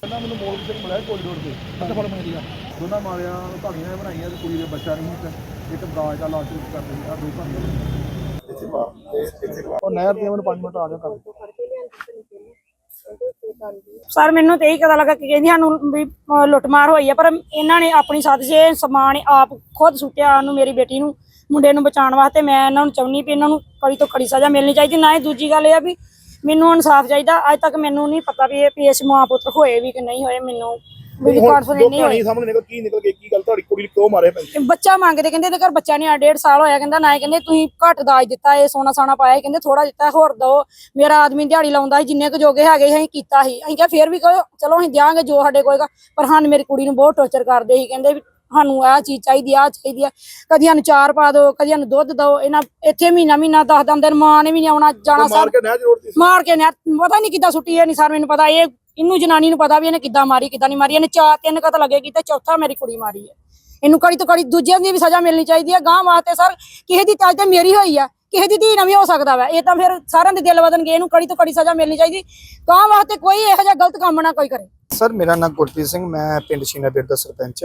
ਪਹਿਲਾਂ ਮੈਨੂੰ ਮੋਲ ਸਿੰਘ ਮਿਲਿਆ ਕੋਰੀਡੋਰ ਤੇ। ਅੱਛਾ ਫਲ ਮਿਲ ਗਿਆ ਦੋਨਾਂ ਮਾਰਿਆਂ ਨੂੰ ਭਾਗੀਆਂ ਬਣਾਈਆਂ ਤੇ ਕੁੜੀ ਦੇ ਬੱਚਾ ਨਹੀਂ ਸੀ। ਇੱਕ ਦਾਜ ਦਾ ਲਾਸ਼ ਵਿੱਚ ਕਰਦੇ ਸੀ ਆ ਦੋ ਭਾਗੀਆਂ ਉਹ ਨਹਿਰ ਤੇ ਮੈਨੂੰ 5 ਮਿੰਟ ਆ ਜਾ ਕਰ ਸਰ ਮੈਨੂੰ ਤੇ ਇਹੀ ਪਤਾ ਲੱਗਾ ਕਿ ਕਹਿੰਦੀ ਸਾਨੂੰ ਵੀ ਲੁੱਟਮਾਰ ਹੋਈ ਹੈ ਪਰ ਇਹਨਾਂ ਨੇ ਆਪਣੀ ਸਾਥ ਜੇ ਸਮਾਨ ਆਪ ਖੁਦ ਸੁੱਟਿਆ ਉਹਨੂੰ ਮੇਰੀ ਬੇਟੀ ਨੂੰ ਮੁੰਡੇ ਨੂੰ ਬਚਾਉਣ ਵਾਸਤੇ। ਮੈਂ ਇਹਨਾਂ ਨੂੰ ਚਾਹੁੰਦੀ ਵੀ ਇਹਨਾਂ ਨੂੰ ਕੜੀ ਤੋਂ ਕੜੀ ਸਜ਼ਾ ਮਿਲਣੀ ਚਾਹੀਦੀ। ਨਾ ਇਹ ਦੂਜੀ ਗੱਲ ਇਹ ਆ ਵੀ ਮੈਨੂੰ ਇਨਸਾਫ ਚਾਹੀਦਾ। ਅੱਜ ਤੱਕ ਮੈਨੂੰ ਨਹੀਂ ਪਤਾ ਵੀ ਇਹ ਪੀਐਸ ਮਾਂ ਪੁੱਤਰ ਹੋਏ ਵੀ ਕਿ ਨਹੀਂ ਹੋਏ। ਮੈਨੂੰ ਵੀ ਕੌਨਫੀਡੈਂਟ ਨਹੀਂ ਹੋਏ। ਕਹਾਣੀ ਸਾਹਮਣੇ ਨਿਕਲ ਕੀ ਨਿਕਲ ਕੇ ਕੀ ਗੱਲ ਤੁਹਾਡੀ ਕੁੜੀ ਨੂੰ ਕਿਉਂ ਮਾਰੇ ਪੈਂਦੇ ਤੇ ਬੱਚਾ ਮੰਗਦੇ ਕਹਿੰਦੇ ਇਹਦੇ ਘਰ ਬੱਚਾ ਨਹੀਂ ਆ ਡੇਢ ਸਾਲ ਹੋਇਆ ਕਹਿੰਦਾ ਨਾ ਇਹ ਕਹਿੰਦੇ ਤੁਸੀਂ ਘੱਟ ਦਾਜ ਦਿੱਤਾ ਇਹ ਸੋਨਾ ਸਾਨਾ ਪਾਇਆ ਕਹਿੰਦੇ ਥੋੜਾ ਦਿੱਤਾ ਹੋਰ ਦੋ। ਮੇਰਾ ਆਦਮੀ ਦਿਹਾੜੀ ਲਾਉਂਦਾ ਸੀ ਜਿੰਨੇ ਕੁ ਜੋਗੇ ਹੈਗੇ ਸੀ ਅਸੀਂ ਕੀਤਾ ਸੀ। ਅਸੀਂ ਕਿਹਾ ਫੇਰ ਵੀ ਕਹੋ ਚਲੋ ਅਸੀਂ ਦਿਆਂਗੇ ਜੋ ਸਾਡੇ ਕੋਲਗਾ ਪਰ ਹਾਂ ਮੇਰੀ ਕੁੜੀ ਨੂੰ ਬਹੁਤ ਟੌਰਚਰ ਕਰਦੇ ਸੀ ਕਹਿੰਦੇ ਵੀ ਸਾਨੂੰ ਆਹ ਚੀਜ਼ ਚਾਹੀਦੀ ਆ ਚਾਹੀਦੀ ਆ। ਕਦੀ ਸਾਨੂੰ ਚਾਰ ਪਾ ਦਿਓ ਕਦੀ ਸਾਨੂੰ ਦੁੱਧ ਦਿਓ ਇਹਨਾਂ ਇੱਥੇ ਮਹੀਨਾ ਮਹੀਨਾ ਦਸ ਦਸ ਦਿਨ ਮਾਂ ਨੇ ਵੀ ਨਹੀਂ ਆਉਣਾ ਜਾਣਾ ਮਾਰ ਸਰ ਕੇ ਮਾਰ ਕੇ ਨੇ ਪਤਾ ਨਹੀਂ ਕਿੱਦਾਂ ਸੁੱਟੀ ਇਹ ਨਹੀਂ ਸਰ ਮੈਨੂੰ ਪਤਾ ਇਹ ਇਹਨੂੰ ਜਨਾਨੀ ਨੂੰ ਪਤਾ ਵੀ ਇਹਨੇ ਕਿੱਦਾਂ ਮਾਰੀ ਕਿੱਦਾਂ ਨਹੀਂ ਮਾਰੀ ਇਹਨੇ ਚਾਰ ਤਿੰਨ ਕਤ ਲੱਗੇਗੀ ਤੇ ਚੌਥਾ ਮੇਰੀ ਕੁੜੀ ਮਾਰੀ ਹੈ। ਇਹਨੂੰ ਕੜੀ ਤੋਂ ਕੜੀ ਦੂਜਿਆਂ ਦੀ ਵੀ ਸਜ਼ਾ ਮਿਲਣੀ ਚਾਹੀਦੀ ਹੈ ਗਾਂ ਵਾਸਤੇ ਸਰ ਕਿਸੇ ਦੀ ਤਾਜ ਤੇ ਮੇਰੀ ਹੋਈ ਆ ਕਿਸੇ ਦੀ ਧੀ ਨਾ ਵੀ ਹੋ ਸਕਦਾ ਵਾ ਇਹ ਤਾਂ ਫਿਰ ਸਾਰਿਆਂ ਦੇ ਦਿਲ ਬਦਲਣਗੇ ਇਹਨੂੰ ਕੜੀ ਤੋਂ ਕੜੀ ਸਜ਼ਾ ਮਿਲਣੀ ਚਾਹੀਦੀ ਗਾਂ ਵਾਸਤੇ ਕੋਈ ਇਹੋ ਜਿਹਾ ਗਲਤ ਕੰਮ ਨਾ ਕੋਈ ਕਰੇ। ਸਰ ਮੇਰਾ ਨਾਮ ਗੁਰਪ੍ਰੀਤ ਸਿੰਘ ਮੈਂ ਪਿੰਡ ਸ਼ੀਨਾਬੇੜ ਦਾ ਸਰਪੰਚ।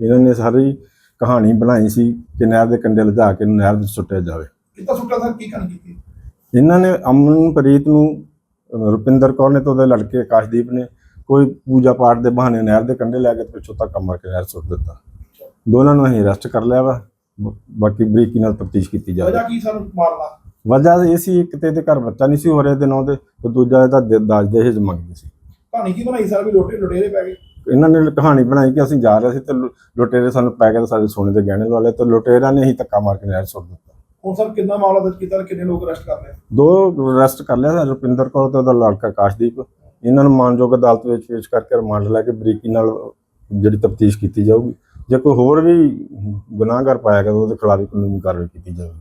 ਇਹਨਾਂ ਨੇ ਸਾਰੀ ਕਹਾਣੀ ਬਣਾਈ ਸੀ ਕਿ ਨਹਿਰ ਦੇ ਕੰਢੇ ਲਿਜਾ ਕੇ ਇਹਨੂੰ ਨਹਿਰ ਵਿੱਚ ਸੁੱਟਿਆ ਜਾਵੇ। ਕਿੱਦਾਂ ਸੁੱਟਾ ਸਰ? ਕੀ ਕਰਨ ਕੀਤੀ? ਇਹਨਾਂ ਨੇ ਅਮਨਪ੍ਰੀਤ ਨੂੰ ਰੁਪਿੰਦਰ ਕੌਰ ਨੇ ਤੇ ਉਹਦੇ ਲੜਕੇ ਆਕਾਸ਼ਦੀਪ ਨੇ ਕੋਈ ਪੂਜਾ ਪਾਠ ਦੇ ਬਹਾਨੇ ਨਹਿਰ ਦੇ ਕੰਢੇ ਲੈ ਕੇ ਤੇ ਪਿੱਛੋਂ ਤੱਕ ਮਾਰ ਕੇ ਨਹਿਰ ਸੁੱਟ ਦਿੱਤਾ। ਦੋਨਾਂ ਨੂੰ ਅਸੀਂ ਅਰੈਸਟ ਕਰ ਲਿਆ ਵਾ। ਬਾਕੀ ਬਰੀਕੀ ਨਾਲ ਤਫਤੀਸ਼ ਕੀਤੀ ਜਾਵੇ। ਵਜ੍ਹਾ ਕੀ ਸਾਨੂੰ ਮਾਰਦਾ ਵਜ੍ਹਾ ਇਹ ਸੀ ਇੱਕ ਤੇ ਇਹਦੇ ਘਰ ਬੱਚਾ ਨਹੀਂ ਸੀ ਹੋ ਰਿਹਾ ਦੇ ਨਾਂ ਤੇ ਤੇ ਦੂਜਾ ਇਹਦਾ ਦ- ਦਾਜ ਦਹੇਜ ਮੰਗਦੇ ਸੀ। ਕਹਾਣੀ ਕੀ ਬਣਾਈ ਸਰ ਵੀ ਲੋਟੇ ਲੁਟੇਰੇ ਪੈ ਗਏ? ਇਹਨਾਂ ਨੇ ਕਹਾਣੀ ਬਣਾਈ ਕਿ ਅਸੀਂ ਜਾ ਰਹੇ ਸੀ ਤੇ ਲੁ- ਲੁਟੇਰੇ ਸਾਨੂੰ ਪੈ ਗਏ ਤੇ ਸਾਡੇ ਸੋਨੇ ਦੇ ਗਹਿਣੇ ਲਵਾ ਲਏ ਤੇ ਲੁਟੇਰਿਆਂ ਨੇ ਹੀ ਧੱਕਾ ਮਾਰ ਕੇ ਨਹਿਰ ਸੁੱਟ ਦਿੱਤਾ। ਹੁਣ ਸਰ ਕਿੰਨਾ ਮਾਮਲਾ ਦਰਜ ਕੀਤਾ ਤੇ ਕਿੰਨੇ ਲੋਕ ਅਰੈਸਟ ਕਰ ਲਏ? ਦੋ ਅਰੈਸਟ ਕਰ ਲਿਆ ਰੁਪਿੰਦਰ ਕੌਰ ਤੇ ਉਹਦਾ ਲੜਕਾ ਆਕਾਸ਼ਦੀਪ। ਇਹਨਾਂ ਨੂੰ ਮਾਨਯੋਗ ਅਦਾਲਤ ਵਿੱਚ ਪੇਸ਼ ਕਰਕੇ ਰਿਮਾਂਡ ਲੈ ਕੇ ਬਰੀਕੀ ਨਾਲ ਜਿਹੜੀ ਤਫਤੀਸ਼ ਕੀਤੀ ਜਾਊਗੀ। ਜੇ ਕੋਈ ਹੋਰ ਵੀ ਗੁਨਾਹਗਰ ਪਾਇਆ ਗਿਆ ਤਾਂ ਉਹਦੇ ਖਿਲਾਫ ਵੀ ਕਾਨੂੰਨੀ ਕਾਰਵਾਈ ਕੀਤੀ ਜਾਊਗੀ।